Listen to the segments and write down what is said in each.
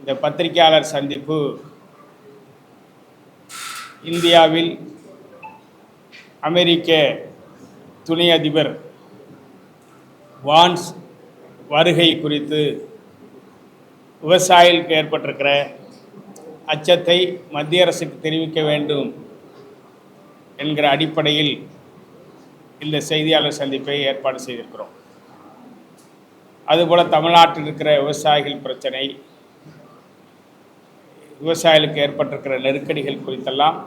இந்த பத்திரிகையாளர் சந்திப்பு இந்தியாவில் அமெரிக்க துணை அதிபர் வான்ஸ் வருகை குறித்து விவசாயிகளுக்கு ஏற்பட்டிருக்கிற அச்சத்தை மத்திய அரசுக்கு தெரிவிக்க வேண்டும் என்கிற அடிப்படையில் இந்த செய்தியாளர் சந்திப்பை ஏற்பாடு செய்திருக்கிறோம். அதுபோல் தமிழ்நாட்டில் இருக்கிற விவசாயிகள் பிரச்சனை விவசாயிகளுக்கு ஏற்பட்டிருக்கிற நெருக்கடிகள் குறித்தெல்லாம்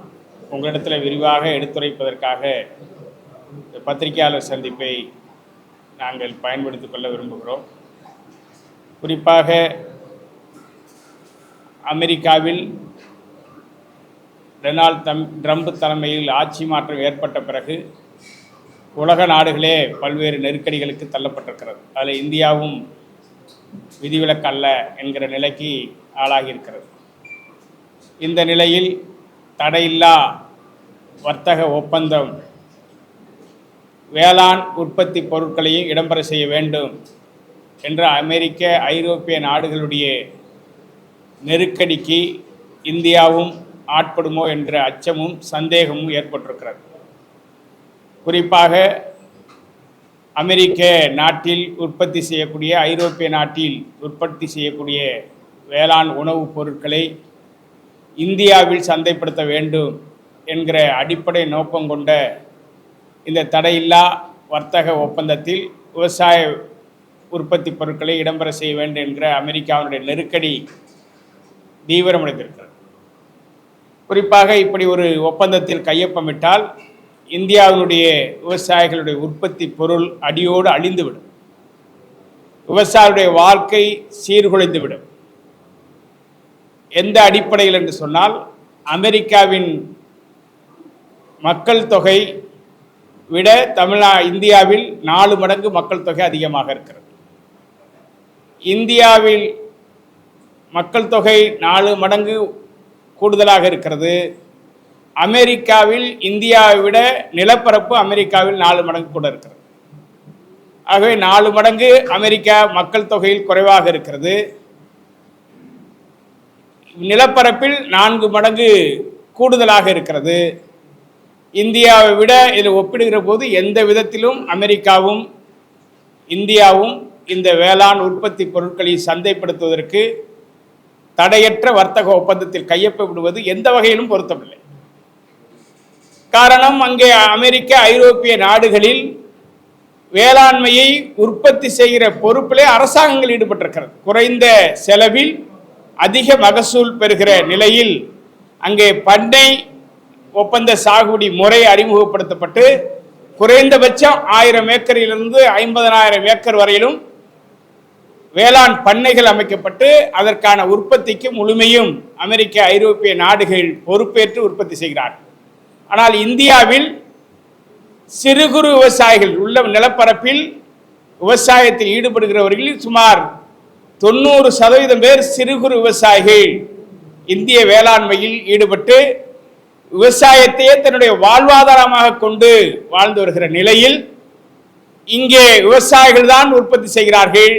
உங்களிடத்தில் விரிவாக எடுத்துரைப்பதற்காக இந்த பத்திரிகையாளர் சந்திப்பை நாங்கள் பயன்படுத்திக் கொள்ள விரும்புகிறோம். குறிப்பாக அமெரிக்காவில் டொனால்ட் தம் ட்ரம்ப் தலைமையில் ஆட்சி மாற்றம் ஏற்பட்ட பிறகு உலக நாடுகளே பல்வேறு நெருக்கடிகளுக்கு தள்ளப்பட்டிருக்கிறது. அதில் இந்தியாவும் விதிவிலக்கல்ல என்கிற நிலைக்கு ஆளாகியிருக்கிறது. இந்த நிலையில் தடையில்லா வர்த்தக ஒப்பந்தம் வேளாண் உற்பத்தி பொருட்களையும் இடம்பெற செய்ய வேண்டும் என்ற அமெரிக்க ஐரோப்பிய நாடுகளுடைய நெருக்கடிக்கு இந்தியாவும் ஆட்படுமோ என்ற அச்சமும் சந்தேகமும் ஏற்பட்டிருக்கிறது. குறிப்பாக அமெரிக்க நாட்டில் உற்பத்தி செய்யக்கூடிய ஐரோப்பிய நாட்டில் உற்பத்தி செய்யக்கூடிய வேளாண் உணவுப் பொருட்களை இந்தியாவில் சந்தைப்படுத்த வேண்டும் என்கிற அடிப்படை நோக்கம் கொண்ட இந்த தடையில்லா வர்த்தக ஒப்பந்தத்தில் விவசாய உற்பத்தி பொருட்களை இடம்பெற செய்ய வேண்டும் என்கிற அமெரிக்காவினுடைய நெருக்கடி தீவிரமடைந்திருக்கிறது. குறிப்பாக இப்படி ஒரு ஒப்பந்தத்தில் கையொப்பமிட்டால் இந்தியாவினுடைய விவசாயிகளுடைய உற்பத்தி பொருள் அடியோடு அழிந்துவிடும். விவசாயிகளுடைய வாழ்க்கை சீர்குலைந்துவிடும். எந்த அடிப்படையில் என்று சொன்னால் அமெரிக்காவின் மக்கள் தொகை விட தமிழ்நா இந்தியாவில் நாலு மடங்கு மக்கள் தொகை அதிகமாக இருக்கிறது. இந்தியாவில் மக்கள் தொகை நாலு மடங்கு கூடுதலாக இருக்கிறது. அமெரிக்காவில் இந்தியாவை விட நிலப்பரப்பு அமெரிக்காவில் நாலு மடங்கு கூட இருக்கிறது. ஆகவே நாலு மடங்கு அமெரிக்கா மக்கள் தொகையில் குறைவாக இருக்கிறது. நிலப்பரப்பில் நான்கு மடங்கு கூடுதலாக இருக்கிறது. இந்தியாவை விட இதில் ஒப்பிடுகிற போது எந்த விதத்திலும் அமெரிக்காவும் இந்தியாவும் இந்த வேளாண் உற்பத்தி பொருட்களை சந்தைப்படுத்துவதற்கு தடையற்ற வர்த்தக ஒப்பந்தத்தில் கையொப்பப்படுவது எந்த வகையிலும் பொருத்தமில்லை. காரணம் அங்கே அமெரிக்க ஐரோப்பிய நாடுகளில் வேளாண்மையை உற்பத்தி செய்கிற பொறுப்பிலே அரசாங்கங்கள் ஈடுபட்டிருக்கிறது. குறைந்த செலவில் அதிக மகசூல் பெறுகிற நிலையில் அங்கே பண்ணை ஒப்பந்த சாகுபடி முறை அறிமுகப்படுத்தப்பட்டு குறைந்தபட்சம் ஆயிரம் ஏக்கரிலிருந்து ஐம்பதனாயிரம் ஏக்கர் வரையிலும் வேளாண் பண்ணைகள் அமைக்கப்பட்டு அதற்கான உற்பத்திக்கு முழுமையும் அமெரிக்க ஐரோப்பிய நாடுகள் பொறுப்பேற்று உற்பத்தி செய்கிறார்கள் ஆனால் இந்தியாவில் சிறு குறு விவசாயிகள் உள்ள நிலப்பரப்பில் விவசாயத்தில் ஈடுபடுகிறவர்களில் சுமார் தொண்ணூறு சதவீதம் பேர் சிறு குறு விவசாயிகள். இந்திய வேளாண்மையில் ஈடுபட்டு விவசாயத்தையே தன்னுடைய வாழ்வாதாரமாக கொண்டு வாழ்ந்து வருகிற நிலையில் இங்கே விவசாயிகள் தான் உற்பத்தி செய்கிறார்கள்.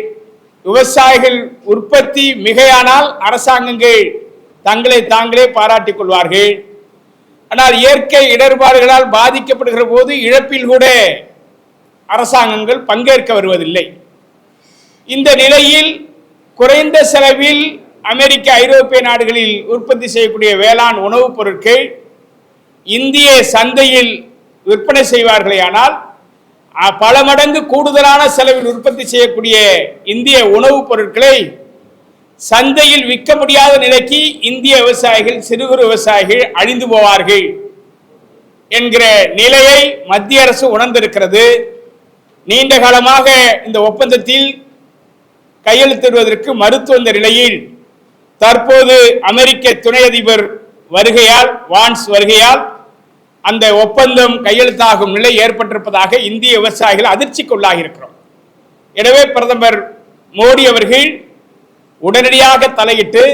விவசாயிகள் உற்பத்தி மிகையானால் அரசாங்கங்கள் தங்களை தாங்களே பாராட்டிக் கொள்வார்கள். ஆனால் இயற்கை இடர்பாடுகளால் பாதிக்கப்படுகிற போது இழப்பில் கூட அரசாங்கங்கள் பங்கேற்க வருவதில்லை. இந்த நிலையில் குறைந்த செலவில் அமெரிக்க ஐரோப்பிய நாடுகளில் உற்பத்தி செய்யக்கூடிய வேளாண் உணவுப் பொருட்கள் இந்திய சந்தையில் விற்பனை செய்வார்களேயானால் ஆனால் பல மடங்கு கூடுதலான செலவில் உற்பத்தி செய்யக்கூடிய இந்திய உணவுப் பொருட்களை சந்தையில் விற்க முடியாத நிலைக்கு இந்திய விவசாயிகள் சிறு குறு விவசாயிகள் அழிந்து போவார்கள் என்கிற நிலையை மத்திய அரசு உணர்ந்திருக்கிறது. நீண்ட காலமாக இந்த ஒப்பந்தத்தில் கையெழுத்திடுவதற்கு மறுத்து வந்த நிலையில் தற்போது அமெரிக்க துணை அதிபர் வருகையால் வான்ஸ் வருகையால் அந்த ஒப்பந்தம் கையெழுத்தாகும் நிலை ஏற்பட்டிருப்பதாக இந்திய விவசாயிகள் அதிர்ச்சிக்குள்ளாகி இருக்கிறோம். எனவே பிரதமர் மோடி அவர்கள் உடனடியாக தலையிட்டு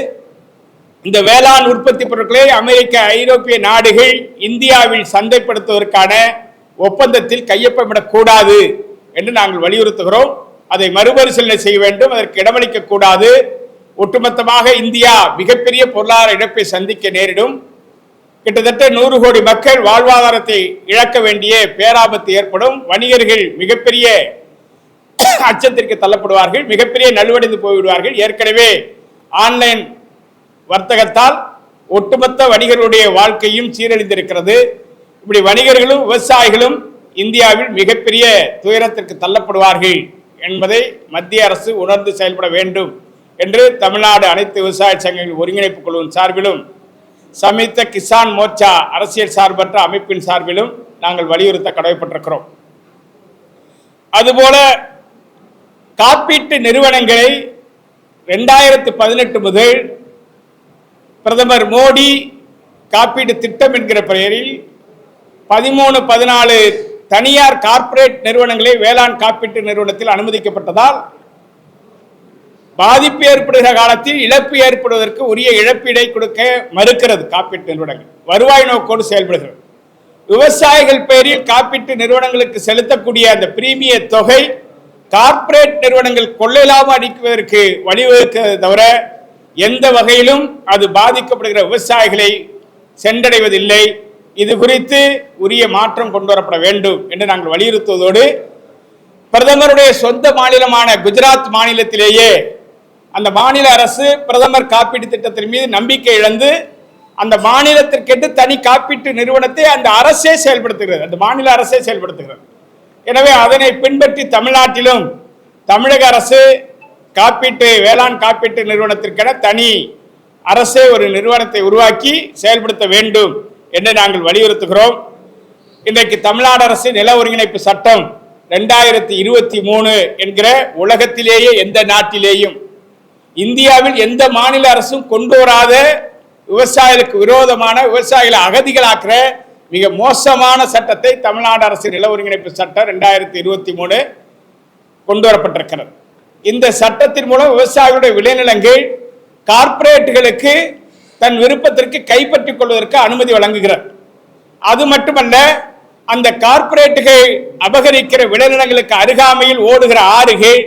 இந்த வேளாண் உற்பத்தி பொருட்களை அமெரிக்க ஐரோப்பிய நாடுகள் இந்தியாவில் சந்தைப்படுத்துவதற்கான ஒப்பந்தத்தில் கையொப்பமிடக்கூடாது என்று நாங்கள் வலியுறுத்துகிறோம். அதை மறுபரிசீலனை செய்ய வேண்டும். அதற்கு இடமளிக்க கூடாது. ஒட்டுமொத்தமாக இந்தியா மிகப்பெரிய பொருளாதார இழப்பை சந்திக்க நேரிடும். கிட்டத்தட்ட நூறு கோடி மக்கள் வாழ்வாதாரத்தை இழக்க வேண்டிய பேராபத்து ஏற்படும். வணிகர்கள் மிகப்பெரிய அச்சத்திற்கு தள்ளப்படுவார்கள். மிகப்பெரிய நலுவடைந்து போய்விடுவார்கள். ஏற்கனவே ஆன்லைன் வர்த்தகத்தால் ஒட்டுமொத்த வணிகர்களுடைய வாழ்க்கையும் சீரழிந்திருக்கிறது. இப்படி வணிகர்களும் விவசாயிகளும் இந்தியாவில் மிகப்பெரிய துயரத்திற்கு தள்ளப்படுவார்கள். என்பதை மத்திய அரசு உணர்ந்து செயல்பட வேண்டும் என்று தமிழ்நாடு அனைத்து விவசாய சங்கங்களின் ஒருங்கிணைப்பு குழுவின் சார்பிலும் சமீத்த கிசான் மோர்ச்சா அரசியல் சார்பற்ற அமைப்பின் சார்பிலும் நாங்கள் வலியுறுத்த கடமைப்பட்டிருக்கிறோம். அதுபோல காப்பீட்டு நிறுவனங்களை ரெண்டாயிரத்து பதினெட்டு முதல் பிரதமர் மோடி காப்பீடு திட்டம் என்கிற பெயரில் பதிமூணு பதினாலு தனியார் கார்ப்பரேட் நிறுவனங்களை வேளாண் காப்பீட்டு நிறுவனத்தில் அனுமதிக்கப்பட்டதால் பாதிப்பு ஏற்படுகிற காலத்தில் இழப்பு ஏற்படுவதற்கு உரிய இழப்பீடை கொடுக்க மறுக்கிறது காப்பீட்டு நிறுவனங்கள். வருவாய் நோக்கோடு செயல்படுகிறது. விவசாயிகள் பெயரில் காப்பீட்டு நிறுவனங்களுக்கு செலுத்தக்கூடிய அந்த பிரீமிய தொகை கார்ப்பரேட் நிறுவனங்கள் கொள்ளை லாபம் அடிக்குவதற்கு வழிவகுக்கிறது தவிர எந்த வகையிலும் அது பாதிக்கப்படுகிற விவசாயிகளை சென்றடைவதில்லை. இது குறித்து உரிய மாற்றம் கொண்டு வரப்பட வேண்டும் என்று நாங்கள் வலியுறுத்துவதோடு பிரதமருடைய சொந்த மாநிலமான குஜராத் மாநிலத்திலேயே அந்த மாநில அரசு பிரதமர் காப்பீட்டு திட்டத்தின் மீது நம்பிக்கை இழந்து அந்த மாநிலத்திற்கென்று தனி காப்பீட்டு நிறுவனத்தை அந்த அரசே செயல்படுத்துகிறது. அந்த மாநில அரசே செயல்படுத்துகிறது. எனவே அதனை பின்பற்றி தமிழ்நாட்டிலும் தமிழக அரசு காப்பீட்டு வேளாண் காப்பீட்டு நிறுவனத்திற்கென தனி அரசே ஒரு நிறுவனத்தை உருவாக்கி செயல்படுத்த வேண்டும். என்று நாங்கள் வலியுறுத்துகிறோம். இன்றைக்கு தமிழ்நாடு அரசு நில ஒருங்கிணைப்பு சட்டம் ரெண்டாயிரத்தி இருபத்தி மூணு என்கிற உலகத்திலேயே எந்த நாட்டிலேயும் இந்தியாவில் எந்த மாநில அரசும் கொண்டு வராத விவசாயிகளுக்கு விரோதமான விவசாயிகளை அகதிகளாக்குற மிக மோசமான சட்டத்தை தமிழ்நாடு அரசு நில ஒருங்கிணைப்பு சட்டம் ரெண்டாயிரத்தி இருபத்தி மூணு கொண்டு வரப்பட்டிருக்கிறது. இந்த சட்டத்தின் மூலம் விவசாயிகளுடைய விளைநிலங்கள் கார்ப்பரேட்டுகளுக்கு தன் விருப்பத்திற்கு கைப்பற்றிக் கொள்வதற்கு அனுமதி வழங்குகிறார். அது மட்டுமல்ல அந்த கார்ப்பரேட்டுகள் அபகரிக்கிற விளைநிலங்களுக்கு அருகாமையில் ஓடுகிற ஆறுகள்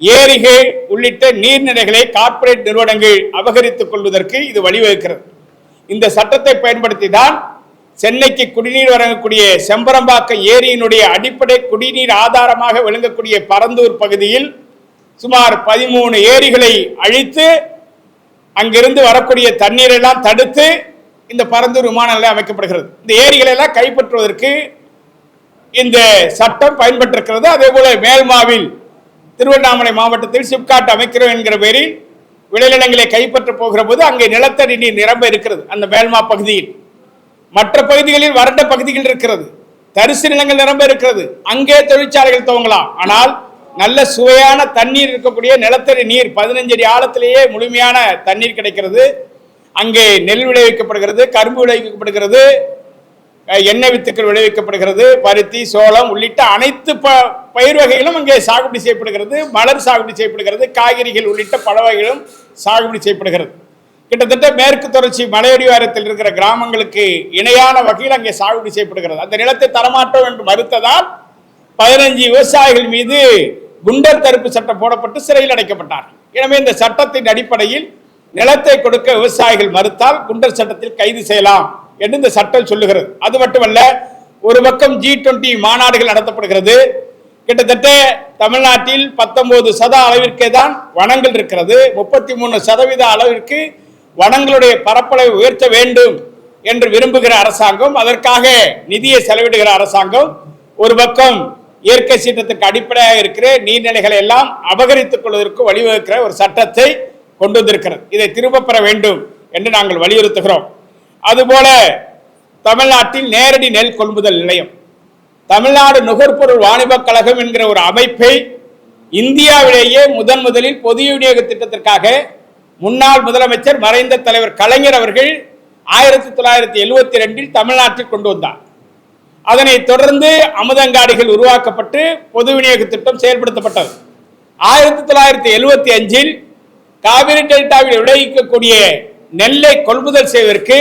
ஏரிகள் உள்ளிட்ட நீர்நிலைகளை கார்ப்பரேட் நிறுவனங்கள் அபகரித்துக் கொள்வதற்கு இது வழிவகுக்கிறது. இந்த சட்டத்தை பயன்படுத்தி தான் சென்னைக்கு குடிநீர் வழங்கக்கூடிய செம்பரம்பாக்கம் ஏரியினுடைய அடிப்படை குடிநீர் ஆதாரமாக விளங்கக்கூடிய பரந்தூர் பகுதியில் சுமார் பதிமூணு ஏரிகளை அழித்து அங்கிருந்து வரக்கூடிய தண்ணீரை எல்லாம் தடுத்து இந்த பரந்தூர் விமான நிலையம் அமைக்கப்படுகிறது. இந்த ஏரிகளை எல்லாம் கைப்பற்றுவதற்கு இந்த சட்டம் பயன்பட்டிருக்கிறது. அதே போல மேல்மாவில் திருவண்ணாமலை மாவட்டத்தில் சிப்காட் அமைக்கிறோம் என்கிற பேரில் விளைநிலங்களை கைப்பற்ற போகிற போது அங்கே நிலத்தடி நீர் நிரம்ப இருக்கிறது. அந்த மேல்மா பகுதியில். மற்ற பகுதிகளில் வறண்ட பகுதிகள் இருக்கிறது. தரிசு நிலங்கள் நிரம்ப இருக்கிறது. அங்கே தொழிற்சாலைகள் துவங்கலாம். ஆனால் நல்ல சுவையான தண்ணீர் இருக்கக்கூடிய நிலத்தடி நீர் பதினஞ்சு அடி ஆழத்திலேயே முழுமையான தண்ணீர் கிடைக்கிறது. அங்கே நெல் விளைவிக்கப்படுகிறது கரும்பு விளைவிக்கப்படுகிறது எண்ணெய் வித்துக்கள் விளைவிக்கப்படுகிறது பருத்தி சோளம் உள்ளிட்ட அனைத்து ப பயிர் வகைகளும் அங்கே சாகுபடி செய்யப்படுகிறது மலர் சாகுபடி செய்யப்படுகிறது காய்கறிகள் உள்ளிட்ட பல வகைகளும் சாகுபடி செய்யப்படுகிறது. கிட்டத்தட்ட மேற்கு தொடர்ச்சி மலையடிவாரத்தில் இருக்கிற கிராமங்களுக்கு இணையான வகையில் அங்கே சாகுபடி செய்யப்படுகிறது. அந்த நிலத்தை தரமாட்டோம் என்று மறுத்ததால் பதினஞ்சு விவசாயிகள் மீது குண்டர் தடுப்பு சட்டம் போடப்பட்டு சிறையில் அடைக்கப்பட்டார்கள். எனவே இந்த சட்டத்தின் அடிப்படையில் நிலத்தை கொடுக்க விவசாயிகள் மறுத்தால் குண்டர் சட்டத்தில் கைது செய்யலாம் என்று இந்த சட்டம் சொல்லுகிறது. அது மட்டுமல்ல ஒரு பக்கம் ஜி டுவெண்டி மாநாடுகள் நடத்தப்படுகிறது. கிட்டத்தட்ட தமிழ்நாட்டில் பத்தொன்பது சத அளவிற்கே தான் வனங்கள் இருக்கிறது. முப்பத்தி மூணு சதவீத அளவிற்கு வனங்களுடைய பரப்பளவை உயர்த்த வேண்டும் என்று விரும்புகிற அரசாங்கம் அதற்காக நிதியை செலவிடுகிற அரசாங்கம் ஒரு பக்கம் இயற்கை சீற்றத்துக்கு அடிப்படையாக இருக்கிற நீர்நிலைகளை எல்லாம் அபகரித்துக் கொள்வதற்கு வழிவகுக்கிற ஒரு சட்டத்தை கொண்டு வந்திருக்கிறது. இதை திரும்ப பெற வேண்டும் என்று நாங்கள் வலியுறுத்துகிறோம். அதுபோல தமிழ்நாட்டில் நேரடி நெல் கொள்முதல் நிலையம். தமிழ்நாடு நுகர்பொருள் வாணிபக் கழகம் என்கிற ஒரு அமைப்பை இந்தியாவிலேயே முதன் முதலில் பொது விநியோக திட்டத்திற்காக முன்னாள் முதலமைச்சர் மறைந்த தலைவர் கலைஞர் அவர்கள் ஆயிரத்தி தொள்ளாயிரத்தி எழுவத்தி ரெண்டில் தமிழ்நாட்டில் கொண்டு வந்தார். அதனைத் தொடர்ந்து அமுதங்காடிகள் உருவாக்கப்பட்டு பொது விநியோக திட்டம் செயல்படுத்தப்பட்டது. ஆயிரத்தி தொள்ளாயிரத்தி எழுபத்தி அஞ்சில் காவிரி டெல்டாவில் விளைவிக்கக்கூடிய நெல்லை கொள்முதல் செய்வதற்கு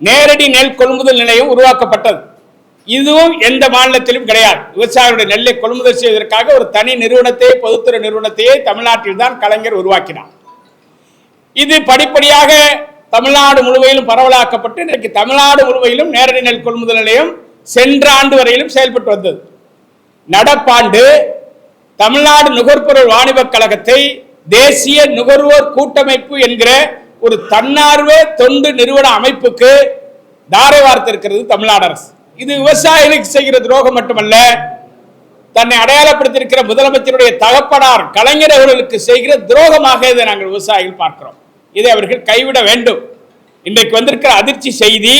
நேரடி நெல் கொள்முதல் நிலையம் உருவாக்கப்பட்டது. இதுவும் எந்த மாநிலத்திலும் கிடையாது. விவசாயிகளுடைய நெல்லை கொள்முதல் செய்வதற்காக ஒரு தனி நிறுவனத்தை பொதுத்துறை நிறுவனத்தையே தமிழ்நாட்டில் தான் கலைஞர் உருவாக்கினார். இது படிப்படியாக தமிழ்நாடு முழுவதிலும் பரவலாக்கப்பட்டு இன்றைக்கு தமிழ்நாடு முழுவதிலும் நேரடி நெல் கொள்முதல் நிலையம் சென்ற ஆண்டு வரையிலும் செயல்பட்டு வந்தது. நடப்பாண்டு தமிழ்நாடு நுகர்பொருள் வாணிபக் கழகத்தை தேசிய நுகர்வோர் கூட்டமைப்பு என்கிற ஒரு தன்னார்வ தொண்டு நிறுவன அமைப்புக்கு தாரை வார்த்திருக்கிறது தமிழ்நாடு அரசு. இது விவசாயிகளுக்கு செய்கிற துரோகம் மட்டுமல்ல தன்னை அடையாளப்படுத்தியிருக்கிற முதலமைச்சருடைய தகப்பனார் கலைஞர் அவர்களுக்கு செய்கிற துரோகமாக இதை நாங்கள் விவசாயிகள் பார்க்கிறோம். இதை அவர்கள் கைவிட வேண்டும். இன்றைக்கு வந்திருக்கிற அதிர்ச்சி செய்தி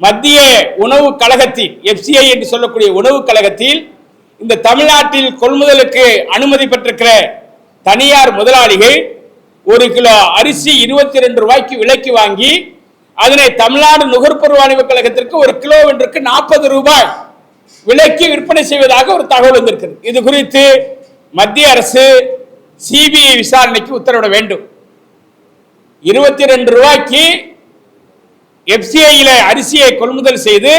மத்திய உணவு கழகத்தில் எஃப்சிஐ என்று சொல்லக்கூடிய உணவு கழகத்தில் இந்த தமிழ்நாட்டில் கொள்முதலுக்கு அனுமதி பெற்றிருக்கிற தனியார் முதலாளிகள் ஒரு கிலோ அரிசி இருபத்தி ரெண்டு ரூபாய்க்கு விலைக்கு வாங்கி அதனை தமிழ்நாடு நுகர்பொருள் வாணிப கழகத்திற்கு ஒரு கிலோ ஒன்றுக்கு நாற்பது ரூபாய் விலைக்கு விற்பனை செய்வதாக ஒரு தகவல் வந்திருக்கிறது. இது குறித்து மத்திய அரசு சிபிஐ விசாரணைக்கு உத்தரவிட வேண்டும். இருபத்தி ரெண்டு ரூபாய்க்கு எஃப்சிஐயில் அரிசியை கொள்முதல் செய்து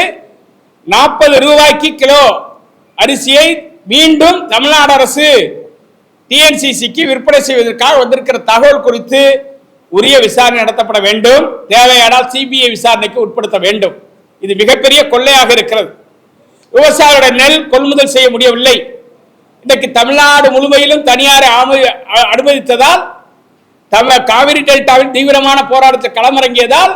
நாற்பது ரூபாய்க்கு கிலோ அரிசியை மீண்டும் தமிழ்நாடு அரசு டிஎன்சிசிக்கு விற்பனை செய்வதற்காக வந்திருக்கிற தகவல் குறித்து உரிய விசாரணை நடத்தப்பட வேண்டும். தேவையானால் சிபிஐ விசாரணைக்கு உட்படுத்த வேண்டும். இது மிகப்பெரிய கொள்ளையாக இருக்கிறது. விவசாயியோட நெல் கொள்முதல் செய்ய முடியவில்லை. இன்றைக்கு தமிழ்நாடு முழுமையிலும் தனியாரை அனுமதித்ததால் தமிழ் காவிரி டெல்டாவில் தீவிரமான போராட்டத்தை களமிறங்கியதால்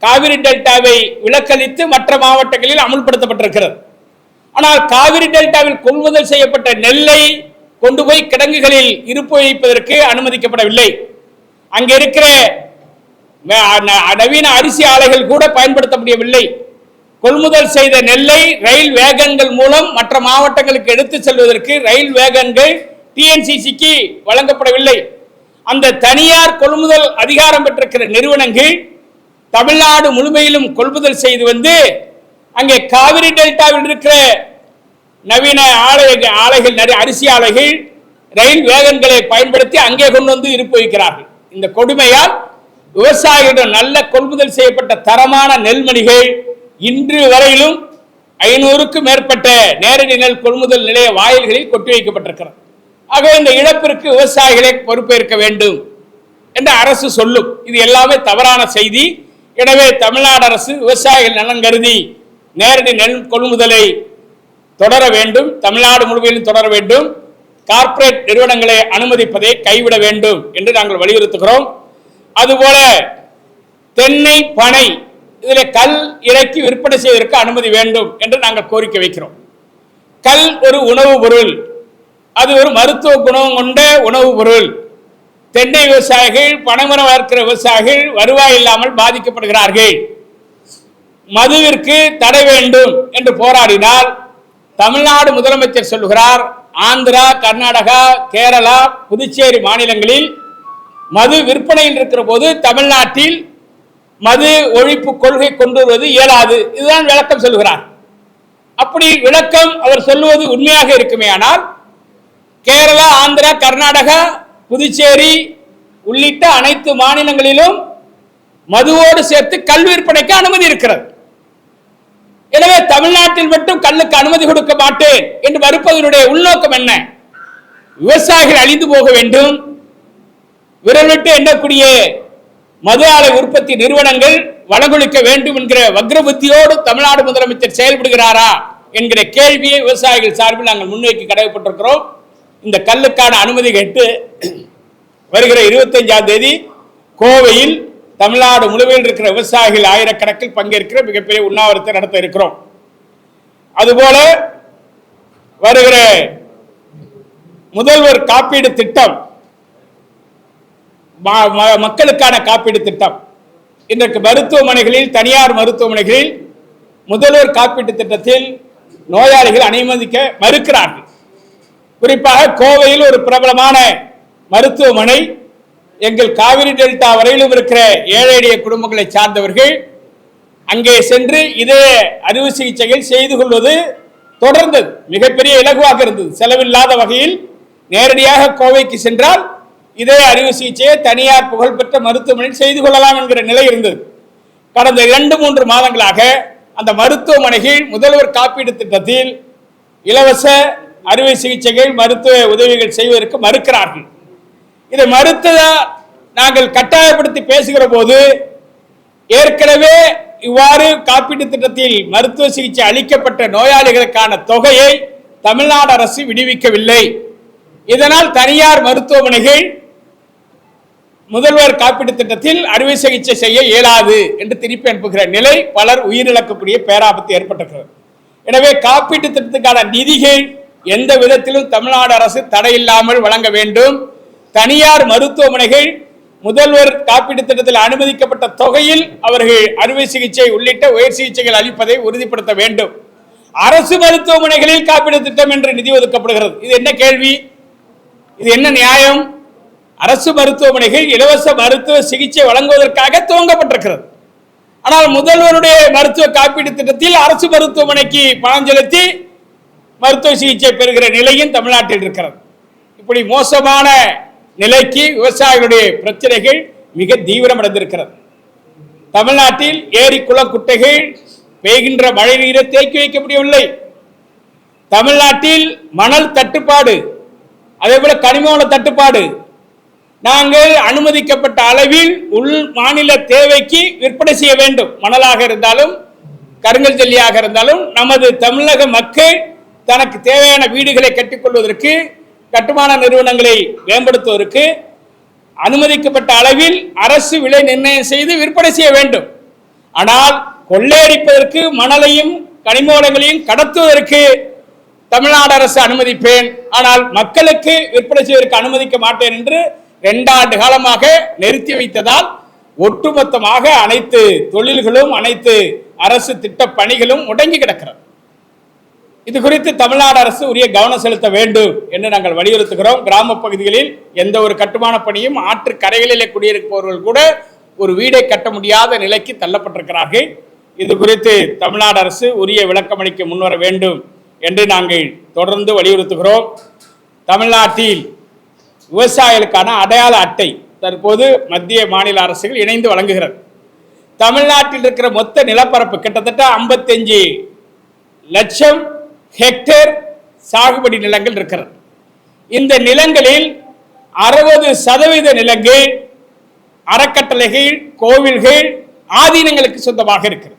காவிரி டெல்டாவை விலக்களித்து மற்ற மாவட்டங்களில் அமுல்படுத்தப்பட்டிருக்கிறது. ஆனால் காவிரி டெல்டாவில் கொள்முதல் செய்யப்பட்ட நெல்லை கொண்டு போய் கிடங்குகளில் இருப்பு வைப்பதற்கு அனுமதிக்கப்படவில்லை. அங்கே இருக்கிற ந- நவீன அரிசி ஆலைகள் கூட பயன்படுத்த முடியவில்லை. கொள்முதல் செய்த நெல்லை ரயில் வேகங்கள் மூலம் மற்ற மாவட்டங்களுக்கு எடுத்து செல்வதற்கு ரயில் வேகங்கள் டிஎன்சிசிக்கு வழங்கப்படவில்லை. அந்த தனியார் கொள்முதல் அதிகாரம் பெற்றிருக்கிற நிறுவனங்கள் தமிழ்நாடு முழுமையிலும் கொள்முதல் செய்து வந்து அங்கே காவிரி டெல்டாவில் இருக்கிற நவீன ஆலை ஆலைகள் நிறைய அரிசி ஆலைகள் ரயில் வேகன்களை பயன்படுத்தி அங்கே கொண்டு வந்து இருப்பு வைக்கிறார்கள். இந்த கொடுமையால் விவசாயிகளிடம் நல்ல கொள்முதல் செய்யப்பட்ட தரமான நெல்மணிகள் இன்று வரையிலும் ஐநூறுக்கும் மேற்பட்ட நேரடி நெல் கொள்முதல் நிலைய வாயில்களில் கொட்டி வைக்கப்பட்டிருக்கிறது. ஆகவே இந்த இழப்பிற்கு விவசாயிகளே பொறுப்பேற்க வேண்டும் என்று அரசு சொல்லும். இது எல்லாமே தவறான செய்தி. எனவே தமிழ்நாடு அரசு விவசாயிகள் நலன் கருதி நேரடி நெல் கொள்முதலை தொடர வேண்டும் தமிழ்நாடு முழுவதிலும் தொடர வேண்டும் கார்ப்பரேட் நிறுவனங்களை அனுமதிப்பதை கைவிட வேண்டும் என்று நாங்கள் வலியுறுத்துகிறோம். அதுபோல தென்னை பனை இதில் கல் இறக்கி விற்பனை செய்வதற்கு அனுமதி வேண்டும் என்று நாங்கள் கோரிக்கை வைக்கிறோம். கல் ஒரு உணவுப் பொருள். அது ஒரு மருத்துவ குணம் கொண்ட உணவுப் பொருள். தென்னை விவசாயிகள் பனைமரம் வளர்க்கிற விவசாயிகள் வருவாய் இல்லாமல் பாதிக்கப்படுகிறார்கள். மதுவிற்கு தடை வேண்டும் என்று போராடினால் தமிழ்நாடு முதலமைச்சர் சொல்லுகிறார் ஆந்திரா கர்நாடகா கேரளா புதுச்சேரி மாநிலங்களில் மது விற்பனையில் இருக்கிற போது தமிழ்நாட்டில் மது ஒழிப்பு கொள்கை கொண்டு வருவது இயலாது. இதுதான் விளக்கம் சொல்லுகிறார். அப்படி விளக்கம் அவர் சொல்லுவது உண்மையாக இருக்குமே ஆனால் கேரளா ஆந்திரா கர்நாடகா புதுச்சேரி உள்ளிட்ட அனைத்து மாநிலங்களிலும் மதுவோடு சேர்த்து கல் விற்பனைக்கு அனுமதி இருக்கிறது. எனவே தமிழ்நாட்டில் மட்டும் கல்லுக்கு அனுமதி கொடுக்க மாட்டேன் என்று மறுப்பதனுடைய உள்நோக்கம் என்ன? விவசாயிகள் அழிந்து போக வேண்டும். விரல் விட்டு எண்ணக்கூடிய மது ஆலை உற்பத்தி நிறுவனங்கள் வளங்குளிக்க வேண்டும் என்கிற வக்ர புத்தியோடு தமிழ்நாடு முதலமைச்சர் செயல்படுகிறாரா என்கிற கேள்வியை விவசாயிகள் சார்பில் நாங்கள் முன்வைக்க கடமைப்பட்டிருக்கிறோம் இந்த கல்லுக்கான அனுமதி கேட்டு வருகிற இருபத்தஞ்சாம் தேதி கோவையில் தமிழ்நாடு முழுவதில் இருக்கிற விவசாயிகள் ஆயிரக்கணக்கில் பங்கேற்கிற மிகப்பெரிய உண்ணாவிரத்தை நடத்த இருக்கிறோம். அதுபோல வருகிற முதல்வர் காப்பீடு திட்டம் ம- ம- மக்களுக்கான காப்பீடு திட்டம். இன்றைக்கு மருத்துவமனைகளில் தனியார் மருத்துவமனைகளில் முதல்வர் காப்பீட்டு திட்டத்தில் நோயாளிகள் அனுமதிக்க மறுக்கிறார்கள். குறிப்பாக கோவையில் ஒரு பிரபலமான மருத்துவமனை எங்கள் காவிரி டெல்டா வரையிலும் இருக்கிற ஏழை எளிய குடும்பங்களை சார்ந்தவர்கள் அங்கே சென்று இதே அறுவை சிகிச்சைகள் செய்து கொள்வது தொடர்ந்தது மிகப்பெரிய இலகுவாக இருந்தது. செலவில்லாத வகையில் நேரடியாக கோவைக்கு சென்றால் இதே அறுவை சிகிச்சையை தனியார் புகழ்பெற்ற மருத்துவமனையில் செய்து கொள்ளலாம் என்கிற நிலை இருந்தது. கடந்த இரண்டு மூன்று மாதங்களாக அந்த மருத்துவமனைகள் முதல்வர் காப்பீடு திட்டத்தில் இலவச அறுவை சிகிச்சைகள் மருத்துவ உதவிகள் செய்வதற்கு மறுக்கிறார்கள். இதை மறுத்ததா நாங்கள் கட்டாயப்படுத்தி பேசுகிற போது ஏற்கனவே இவ்வாறு காப்பீட்டு திட்டத்தில் மருத்துவ சிகிச்சை அளிக்கப்பட்ட நோயாளிகளுக்கான தொகையை தமிழ்நாடு அரசு விடுவிக்கவில்லை. இதனால் தனியார் மருத்துவமனைகள் முதல்வர் காப்பீட்டு திட்டத்தில் அறுவை சிகிச்சை செய்ய இயலாது என்று திருப்பி அனுப்புகிற நிலை பலர் உயிரிழக்கக்கூடிய பேராபத்து ஏற்பட்டிருக்கிறது. எனவே காப்பீட்டு திட்டத்துக்கான நிதிகள் எந்த விதத்திலும் தமிழ்நாடு அரசு தடையில்லாமல் வழங்க வேண்டும். தனியார் மருத்துவமனைகள் முதல்வர் காப்பீட்டு திட்டத்தில் அனுமதிக்கப்பட்ட தொகையில் அவர்கள் அறுவை சிகிச்சை உள்ளிட்ட உயர் சிகிச்சைகள் அளிப்பதை உறுதிப்படுத்த வேண்டும். அரசு மருத்துவமனைகளில் காப்பீடு திட்டம் என்று நிதி ஒதுக்கப்படுகிறது. இது என்ன கேள்வி? இது என்ன நியாயம்? அரசு மருத்துவமனைகள் இலவச மருத்துவ சிகிச்சை வழங்குவதற்காக துவங்கப்பட்டிருக்கிறது. ஆனால் முதல்வருடைய மருத்துவ காப்பீடு திட்டத்தில் அரசு மருத்துவமனைக்கு பணம் செலுத்தி மருத்துவ சிகிச்சை பெறுகிற நிலையும் தமிழ்நாட்டில் இருக்கிறது. இப்படி மோசமான நிலைக்கு விவசாயிகளுடைய பிரச்சனைகள் மிக தீவிரமடைந்திருக்கிறது தமிழ்நாட்டில் ஏரி குள குட்டைகள் பெய்கின்ற மழை நீரை தேக்கி வைக்க முடியவில்லை. தமிழ்நாட்டில் மணல் தட்டுப்பாடு அதே போல கனிமவள தட்டுப்பாடு. நாங்கள் அனுமதிக்கப்பட்ட அளவில் உள் மாநில தேவைக்கு விற்பனை செய்ய வேண்டும். மணலாக இருந்தாலும் கருங்கல் ஜல்லியாக இருந்தாலும் நமது தமிழக மக்கள் தனக்கு தேவையான வீடுகளை கட்டிக்கொள்வதற்கு கட்டுமான நிறுவனங்களை மேம்படுத்துவதற்கு அனுமதிக்கப்பட்ட அளவில் அரசு விலை நிர்ணயம் செய்து விற்பனை செய்ய வேண்டும். ஆனால் கொள்ளையடிப்பதற்கு மணலையும் கனிமூலங்களையும் கடத்துவதற்கு தமிழ்நாடு அரசு அனுமதிப்பேன். ஆனால் மக்களுக்கு விற்பனை செய்வதற்கு அனுமதிக்க மாட்டேன் என்று இரண்டாண்டு காலமாக நிறுத்தி வைத்ததால் ஒட்டுமொத்தமாக அனைத்து தொழில்களும் அனைத்து அரசு திட்ட பணிகளும் முடங்கி கிடக்கிறது. இது குறித்து தமிழ்நாடு அரசு உரிய கவனம் செலுத்த வேண்டும் என்று நாங்கள் வலியுறுத்துகிறோம். கிராம பகுதிகளில் எந்த ஒரு கட்டுமான பணியும் ஆற்று கரைகளிலே குடியிருப்பவர்கள் கூட ஒரு வீடை கட்ட முடியாத நிலைக்கு தள்ளப்பட்டிருக்கிறார்கள். இது குறித்து தமிழ்நாடு அரசு உரிய விளக்கமளிக்க முன்வர வேண்டும் என்று நாங்கள் தொடர்ந்து வலியுறுத்துகிறோம். தமிழ்நாட்டில் விவசாயிகளுக்கான அடையாள அட்டை தற்போது மத்திய மாநில அரசுகள் இணைந்து வழங்குகிறது. தமிழ்நாட்டில் இருக்கிற மொத்த நிலப்பரப்பு கிட்டத்தட்ட 55 லட்சம் ஹெக்டேர் சாகுபடி நிலங்கள் இருக்கிறது. இந்த நிலங்களில் அறுபது சதவீத நிலங்கள் அறக்கட்டளைகள் கோவில்கள் ஆதீனங்களுக்கு சொந்தமாக இருக்கிறது.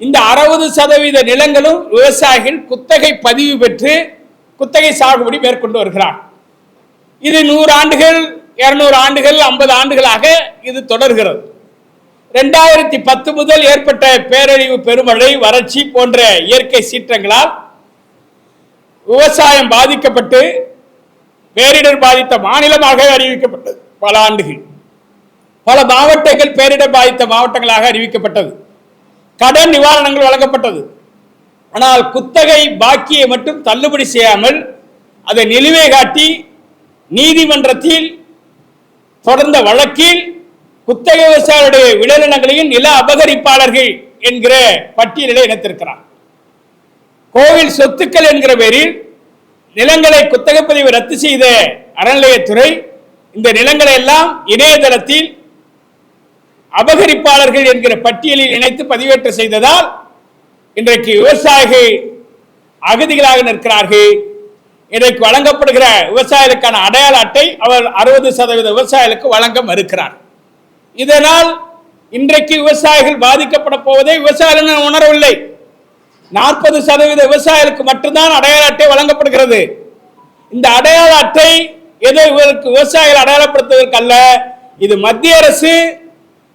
இந்த அறுபது சதவீத நிலங்களும் விவசாயிகள் குத்தகை பதிவு பெற்று குத்தகை சாகுபடி மேற்கொண்டு வருகிறார். இது நூறு ஆண்டுகள் இருநூறு ஆண்டுகள் ஐம்பது ஆண்டுகளாக இது தொடர்கிறது. ரெண்டாயிரத்தி பத்து முதல் ஏற்பட்ட பேரழிவு பெருமழை வறட்சி போன்ற இயற்கை சீற்றங்களால் விவசாயம் பாதிக்கப்பட்டு பேரிடர் பாதித்த மாநிலமாக அறிவிக்கப்பட்டது. பல ஆண்டுகள். பல மாவட்டங்கள் பேரிடர் பாதித்த மாவட்டங்களாக அறிவிக்கப்பட்டது. கடன் நிவாரணங்கள் வழங்கப்பட்டது. ஆனால் குத்தகை பாக்கியை மட்டும் தள்ளுபடி செய்யாமல் அதை நிலுவை காட்டி நீதிமன்றத்தில் தொடர்ந்த வழக்கில் குத்தகை விவசாயிகளுடைய விளைநிலங்களையும் நில அபகரிப்பாளர்கள் என்கிற பட்டியலில் இணைத்திருக்கிறார். கோவில் சொத்துக்கள் என்கிற பேரில் நிலங்களை குத்தகப்பதிவு ரத்து செய்த அறநிலையத்துறை இந்த நிலங்களை எல்லாம் இணையதளத்தில் அபகரிப்பாளர்கள் என்கிற பட்டியலில் இணைத்து பதிவேற்ற செய்ததால் இன்றைக்கு விவசாயிகள் அகதிகளாக நிற்கிறார்கள். இன்றைக்கு வழங்கப்படுகிற விவசாயிகளுக்கான அடையாள அட்டை அவர் அறுபது சதவீத விவசாயிகளுக்கு வழங்க மறுக்கிறார். இதனால் இன்றைக்கு விவசாயிகள் பாதிக்கப்பட போவதை விவசாயிகள் உணரவில்லை. நாற்பது சதவீத விவசாயிகளுக்கு மட்டும்தான் அடையாள அட்டை வழங்கப்படுகிறது. இந்த அடையாள அட்டை ஏதோ இவருக்கு விவசாயிகள் அடையாளப்படுத்துவதற்கு அல்ல இது மத்திய அரசு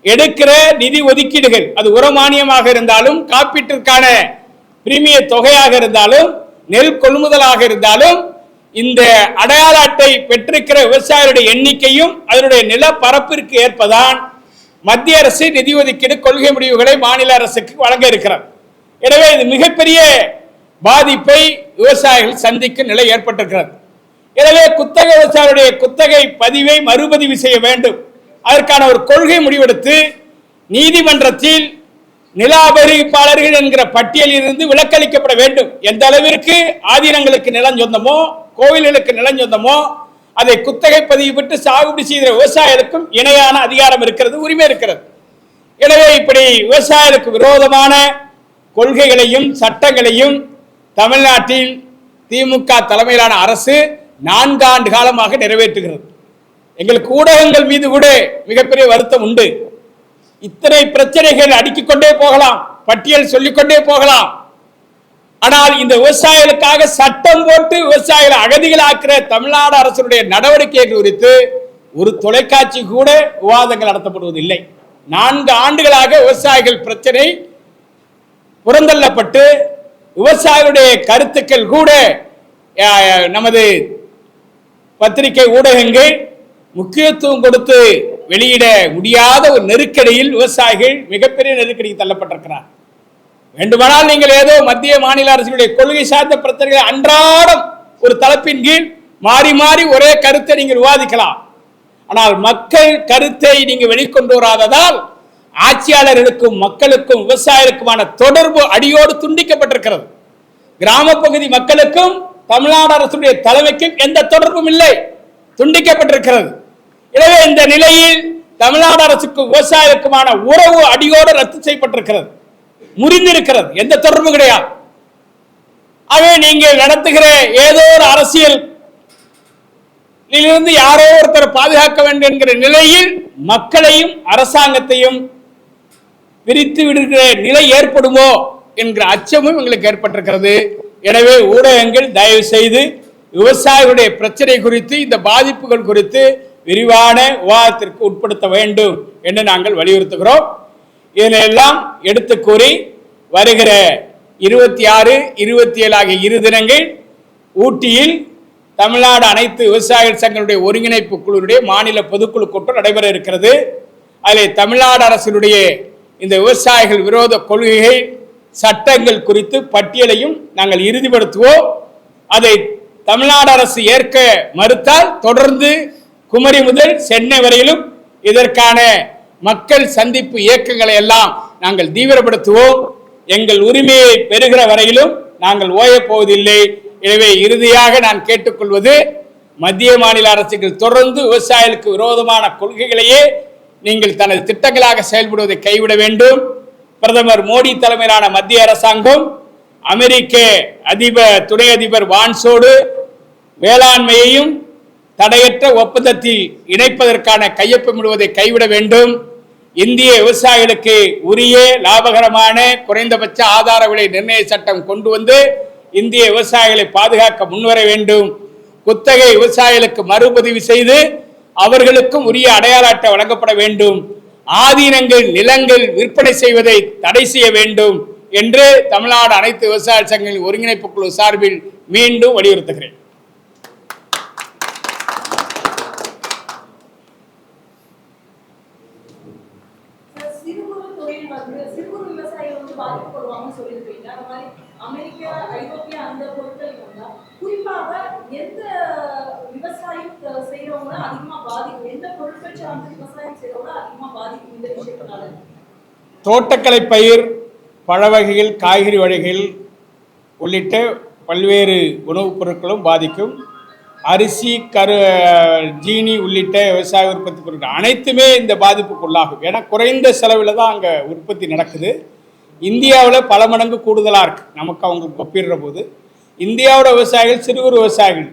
எடுக்கிற நிதி ஒதுக்கீடுகள். அது உரமானியமாக இருந்தாலும் காப்பீட்டிற்கான பிரிமிய தொகையாக இருந்தாலும் நெல் கொள்முதலாக இருந்தாலும் இந்த அடையாள அட்டை பெற்றிருக்கிற விவசாயிகளுடைய எண்ணிக்கையும் அதனுடைய நிலப்பரப்பிற்கு ஏற்பதான் மத்திய அரசு நிதி ஒதுக்கீடு கொள்கை முடிவுகளை மாநில அரசுக்கு வழங்க இருக்கிறார் எனவே இது மிகப்பெரிய பாதிப்பை விவசாயிகள் சந்திக்கும் நிலை ஏற்பட்டிருக்கிறது. எனவே குத்தகை விவசாயிகளுடைய குத்தகை பதிவை மறுபதிவு செய்ய வேண்டும். அதற்கான ஒரு கொள்கை முடிவெடுத்து நீதிமன்றத்தில் நில அபகரிப்பாளர்கள் என்கிற பட்டியலில் இருந்து விலக்களிக்கப்பட வேண்டும். எந்த அளவிற்கு ஆதீனங்களுக்கு நிலம் சொந்தமோ கோவில்களுக்கு நிலம் சொந்தமோ அதை குத்தகை பதிவு பெற்று சாகுபடி செய்கிற விவசாயிகளுக்கும் இணையான அதிகாரம் இருக்கிறது உரிமை இருக்கிறது. எனவே இப்படி விவசாயிகளுக்கு விரோதமான கொள்கைகளையும் சட்டங்களையும் தமிழ்நாட்டில் திமுக தலைமையிலான அரசு நான்காண்டு காலமாக நிறைவேற்றுகிறது. எங்களுக்கு ஊடகங்கள் மீது கூட மிகப்பெரிய வருத்தம் உண்டு. இத்தனை பிரச்சனைகள் அடுக்கிக் கொண்டே போகலாம் பட்டியல் சொல்லிக்கொண்டே போகலாம். ஆனால் இந்த விவசாயிகளுக்காக சட்டம் போட்டு விவசாயிகளை அகதிகளாக்குற தமிழ்நாடு அரசுடைய நடவடிக்கைகள் குறித்து ஒரு தொலைக்காட்சி கூட விவாதங்கள் நடத்தப்படுவதில்லை. நான்கு ஆண்டுகளாக விவசாயிகள் பிரச்சனை புறந்தள்ளப்பட்டு விவசாயிகளுடைய கருத்துக்கள் கூட நமது பத்திரிகை ஊடகங்கள் முக்கியத்துவம் கொடுத்து வெளியிட முடியாத ஒரு நெருக்கடியில் விவசாயிகள் மிகப்பெரிய நெருக்கடிக்கு தள்ளப்பட்டிருக்கிறார். வேண்டுமானால் நீங்கள் ஏதோ மத்திய மாநில அரசுடைய கொள்கை சார்ந்த பிரச்சனைகளை அன்றாடம் ஒரு தலைப்பின் கீழ் மாறி மாறி ஒரே கருத்தை நீங்கள் விவாதிக்கலாம். ஆனால் மக்கள் கருத்தை நீங்கள் வெளிக்கொண்டு வராததால் ஆட்சியாளர்களுக்கும் மக்களுக்கும் விவசாயிகளுக்குமான தொடர்பு அடியோடு துண்டிக்கப்பட்டிருக்கிறது. கிராமப்பகுதி மக்களுக்கும் தமிழ்நாடு அரசுடைய தலைமைக்கும் எந்த தொடர்பும் இல்லை. துண்டிக்கப்பட்டிருக்கிறது. எனவே இந்த நிலையில் தமிழ்நாடு அரசுக்கும் விவசாயிகளுக்குமான உறவு அடியோடு ரத்து செய்யப்பட்டிருக்கிறது. முறிந்திருக்கிறது. எந்த தொடர்பு கிடையாது. ஆகவே நீங்கள் நடத்துகிற ஏதோ ஒரு அரசியல் இருந்து யாரோ ஒருத்தர் பாதுகாக்க வேண்டும் என்கிற நிலையில் மக்களையும் அரசாங்கத்தையும் பிரித்து விடுகிற நிலை ஏற்படுமோ? என்கிற அச்சமும் எங்களுக்கு ஏற்பட்டிருக்கிறது. எனவே ஊடகங்கள் தயவு செய்து விவசாயிகளுடைய பிரச்சனை குறித்து இந்த பாதிப்புகள் குறித்து விரிவான விவாதத்திற்கு உட்படுத்த வேண்டும் என்று நாங்கள் வலியுறுத்துகிறோம். இதனையெல்லாம் எடுத்து கூறி வருகிற இருபத்தி ஆறு இருபத்தி ஏழு ஆகிய இரு தினங்கள் ஊட்டியில் தமிழ்நாடு அனைத்து விவசாயிகள் சங்கங்களுடைய ஒருங்கிணைப்பு குழுவினுடைய மாநில பொதுக்குழு கூட்டம் நடைபெற இருக்கிறது. அதில் தமிழ்நாடு அரசினுடைய இந்த விவசாயிகள் விரோத கொள்கைகள் சட்டங்கள் குறித்து பட்டியலையும் நாங்கள் இறுதிப்படுத்துவோம். அதை தமிழ்நாடு அரசு ஏற்க மறுத்தால் தொடர்ந்து குமரி முதல் சென்னை வரையிலும் இதற்கான மக்கள் சந்திப்பு இயக்கங்களை எல்லாம் நாங்கள் தீவிரப்படுத்துவோம். எங்கள் உரிமையை பெறுகிற வரையிலும் நாங்கள் ஓயப்போவதில்லை எனவே இறுதியாக நான் கேட்டுக்கொள்வது மத்திய மாநில அரசுகள் தொடர்ந்து விவசாயிகளுக்கு விரோதமான கொள்கைகளையே நீங்கள் தனது திட்டங்களாக செயல்படுவதை கைவிட வேண்டும். பிரதமர் மோடி தலைமையிலான மத்திய அரசாங்கம் அமெரிக்க அதிபர் துணை அதிபர் வான்சோடு வேளாண்மையையும் தடையற்ற ஒப்பந்தத்தில் இணைப்பதற்கான கையொப்பமிடுவதை கைவிட வேண்டும். இந்திய விவசாயிகளுக்கு உரிய லாபகரமான குறைந்தபட்ச ஆதார விலை நிர்ணய சட்டம் கொண்டு வந்து இந்திய விவசாயிகளை பாதுகாக்க முன்வர வேண்டும். குத்தகை விவசாயிகளுக்கு மறுபதிவு செய்து அவர்களுக்கும் உரிய அடையாள அட்டை வழங்கப்பட வேண்டும். ஆதீனங்கள் நிலங்கள் விற்பனை செய்வதை தடை செய்ய வேண்டும் என்று தமிழ்நாடு அனைத்து விவசாய சங்கங்களின் ஒருங்கிணைப்பு குழு சார்பில் மீண்டும் வலியுறுத்துகிறேன் சார், சிறு குறு தொழில் வந்து சிறு குறு விவசாயிகள் வந்து பாதிக்கப்படுவாங்கன்னு சொல்லியிருக்கீங்க அந்த மாதிரி அமெரிக்கா ஐரோப்பியா அந்த பொருட்கள் வந்தா குறிப்பாக எந்த விவசாயம் த- செய்றவங்க அதிகமா பாதிக்கும் எந்த பொருட்கள் சார்ந்த விவசாயம் செய்றவங்க அதிகமா பாதிக்கும் இந்த விஷயத்தினால தோட்டக்கலை பயிர் பழ வகைகள் காய்கறி வகைகள் உள்ளிட்ட பல்வேறு உணவுப் பொருட்களும் பாதிக்கும். அரிசி கரு ஜீனி உள்ளிட்ட விவசாய உற்பத்தி பொருட்கள் அனைத்துமே இந்த பாதிப்புக்கு உள்ளாகும். ஏன்னா குறைந்த செலவில் தான் அங்கே உற்பத்தி நடக்குது. இந்தியாவில் பல மடங்கு கூடுதலாக இருக்குது நமக்கு அவங்களுக்கு ஒப்பிடுற போது. இந்தியாவோட விவசாயிகள் சிறுகுறு விவசாயிகள்.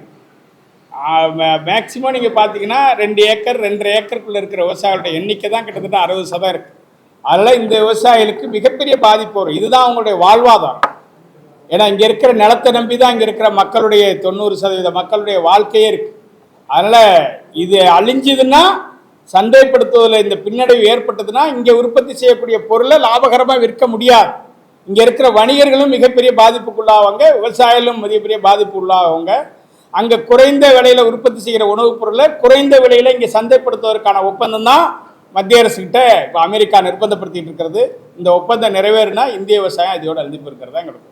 மேக்சிமம் நீங்கள் பார்த்தீங்கன்னா ரெண்டு ஏக்கர் ரெண்டரை ஏக்கருக்குள்ளே இருக்கிற விவசாயிகளோட எண்ணிக்கை தான் கிட்டத்தட்ட அறுபது சதம் இருக்குது அதனால் இந்த விவசாயிகளுக்கு மிகப்பெரிய பாதிப்பு வரும். இதுதான் அவங்களுடைய வாழ்வாதாரம். ஏன்னா இங்கே இருக்கிற நிலத்தை நம்பி தான் இங்கே இருக்கிற மக்களுடைய தொண்ணூறு சதவீத மக்களுடைய வாழ்க்கையே இருக்குது அதனால் இது அழிஞ்சுதுன்னா சந்தைப்படுத்துவதில் இந்த பின்னடைவு ஏற்பட்டதுன்னா இங்கே உற்பத்தி செய்யக்கூடிய பொருளை லாபகரமாக விற்க முடியாது. இங்கே இருக்கிற வணிகர்களும் மிகப்பெரிய பாதிப்புக்குள்ளாவாங்க விவசாயிகளும் மிகப்பெரிய பாதிப்பு உள்ளாகவங்க அங்கே குறைந்த விலையில் உற்பத்தி செய்கிற உணவுப் பொருளை குறைந்த விலையில் இங்கே சந்தைப்படுத்துவதற்கான ஒப்பந்தம் தான் மத்திய அரசுக்கிட்ட இப்போ அமெரிக்கா நிர்பந்தப்படுத்திட்டு இருக்கிறது. இந்த ஒப்பந்தம் நிறைவேறினா இந்திய விவசாயம் இதோட அழிந்து போயிருக்கிறதா எங்களுக்கு